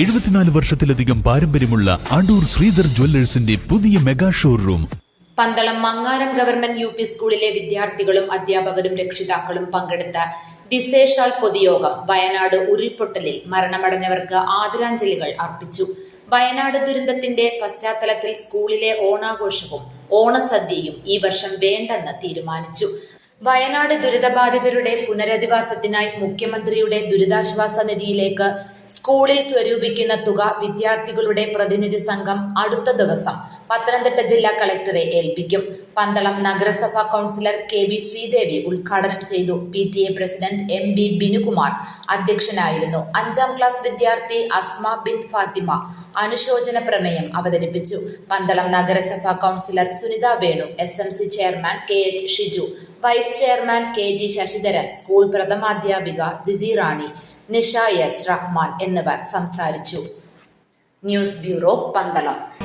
എഴുപത്തിനാല് വർഷത്തിലധികം പാരമ്പര്യമുള്ള അടൂർ ശ്രീധർ ജ്വല്ലേഴ്സിന്റെ പുതിയ mega showroom. Pandalam Mangaram government U P സ്കൂളിലെ വിദ്യാർത്ഥികളും അധ്യാപകരും രക്ഷിതാക്കളും പങ്കെടുത്ത വിശേഷാൽ പൊതുയോഗം വയനാട് ഉരുൾപൊട്ടലിൽ മരണമടഞ്ഞവർക്ക് ആദരാഞ്ജലികൾ അർപ്പിച്ചു. വയനാട് ദുരന്തത്തിന്റെ പശ്ചാത്തലത്തിൽ സ്കൂളിലെ ഓണാഘോഷവും ഓണസദ്യയും ഈ വർഷം വേണ്ടെന്ന് തീരുമാനിച്ചു. വയനാട് ദുരിതബാധിതരുടെ പുനരധിവാസത്തിനായി മുഖ്യമന്ത്രിയുടെ ദുരിതാശ്വാസ നിധിയിലേക്ക് സ്കൂളിൽ സ്വരൂപിക്കുന്ന തുക വിദ്യാർത്ഥികളുടെ പ്രതിനിധി സംഘം അടുത്ത ദിവസം പത്തനംതിട്ട ജില്ലാ കളക്ടറെ ഏൽപ്പിക്കും. പന്തളം നഗരസഭാ കൗൺസിലർ കെ ബി ശ്രീദേവി ഉദ്ഘാടനം ചെയ്തു. P T A president M B Binukumar അധ്യക്ഷനായിരുന്നു. അഞ്ചാം ക്ലാസ് വിദ്യാർത്ഥി അസ്മ ബിൻ ഫാത്തിമ അനുശോചന പ്രമേയം അവതരിപ്പിച്ചു. പന്തളം നഗരസഭാ councillor Sunitha Venu S M C chairman K H Shiju vice chairman K G Sasidharan school പ്രഥമാധ്യാപിക Giji Rani Nisha S Rahman എന്നിവർ സംസാരിച്ചു. News bureau Pandalam.